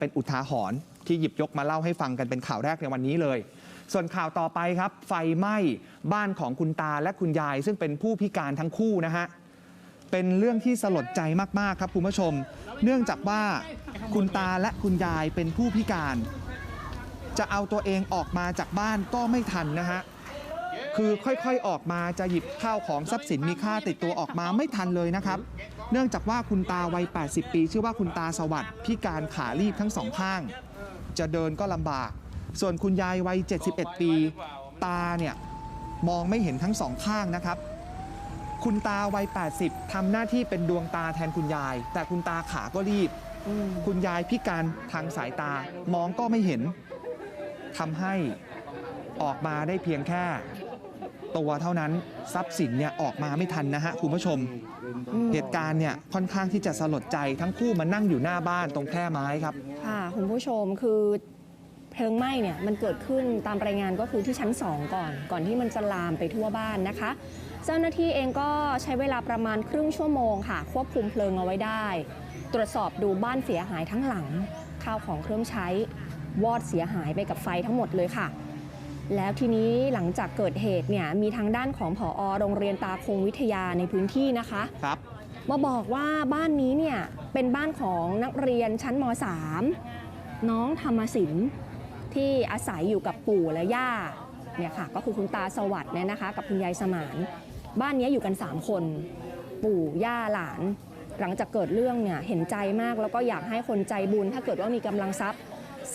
เป็นอุทาหรณ์ที่หยิบยกมาเล่าให้ฟังกันเป็นข่าวแรกในวันนี้เลย ส่วนข่าวต่อไปครับ ไฟไหม้บ้านของคุณตาและคุณยาย ซึ่งเป็นผู้พิการทั้งคู่นะฮะเป็นเรื่องที่สลดใจมากๆครับคุณผู้ชม เนื่องจากว่าคุณตาและคุณยายเป็นผู้พิการ จะเอาตัวเองออกมาจากบ้านก็ไม่ทันนะฮะคือค่อยๆออกมาจะหยิบข้าวของทรัพย์สินมีค่าติดตัวออกมาไม่ทันเลยนะครับ เนื่องจากว่าคุณตาวัย 80 ปี ชื่อว่าคุณตาสวัสดิ์พิการขาลีบทั้งสองข้าง จะเดินก็ลำบาก ส่วนคุณยายวัย 71 ปี ตาเนี่ยมองไม่เห็นทั้งสองข้างนะครับ คุณตาวัย 80ทำหน้าที่เป็นดวงตาแทนคุณยาย แต่คุณตาขาก็รีบ คุณยายพิการทางสายตามองก็ไม่เห็นทำให้ออกมาได้เพียงแค่ ตัวเท่านั้นทรัพย์สินเนี่ยออกมาไม่ทันนะฮะคุณผู้ชม เหตุการณ์เนี่ยค่อนข้างที่จะสลดใจทั้งคู่มานั่งอยู่หน้าบ้านตรงแคร่ไม้ครับ ค่ะ คุณผู้ชมคือเพลิงไหม้เนี่ยมันเกิดขึ้นตามรายงานก็คือที่ชั้น 2 ก่อน ก่อนที่มันจะลามไปทั่วบ้านนะคะ เจ้าหน้าที่เองก็ใช้เวลาประมาณครึ่งชั่วโมงค่ะ ควบคุมเพลิงเอาไว้ได้ ตรวจสอบดูบ้านเสียหายทั้งหลังข้าวของเครื่องใช้ วอดเสียหายไปกับไฟทั้งหมดเลยค่ะ แล้วทีนี้หลังจากเกิดเหตุเนี่ยมีทางด้านของผอโรงเรียนตาคงวิทยาในพื้นที่นะคะครับมาบอกว่าบ้านนี้เนี่ยเป็นบ้านของนักเรียนชั้นม .3 น้องธรรมศิลป์ที่อาศัยอยู่กับปู่และย่าเนี่ยค่ะก็คือคุณตาสวัสด์เนี่ยนะคะ กับคุณยายสมาน บ้านนี้อยู่กัน 3 คน ปู่ย่าหลาน หลังจากเกิดเรื่องเนี่ยเห็นใจมากแล้วก็อยากให้คนใจบุญ ถ้าเกิดว่ามีกำลังทรัพย์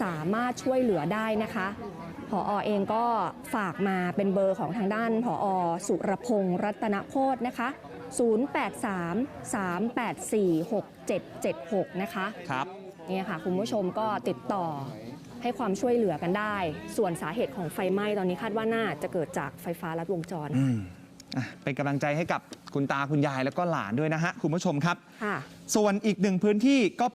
สามารถช่วยเหลือได้นะคะ ผอเองก็ฝากมาเป็นเบอร์ของทางด้านผอสุรพงษ์รัตนโคตรนะคะ 0833846776 นะคะครับเนี่ยค่ะ คุณผู้ชมก็ติดต่อให้ความช่วยเหลือกันได้ ส่วนสาเหตุของไฟไหม้ตอนนี้คาดว่าน่าจะเกิดจากไฟฟ้าลัดวงจรอืมอะเป็นกำลังใจให้กับคุณตาคุณยายแล้วก็หลานด้วยนะฮะคุณผู้ชมครับค่ะส่วนอีกหนึ่งพื้นที่ก็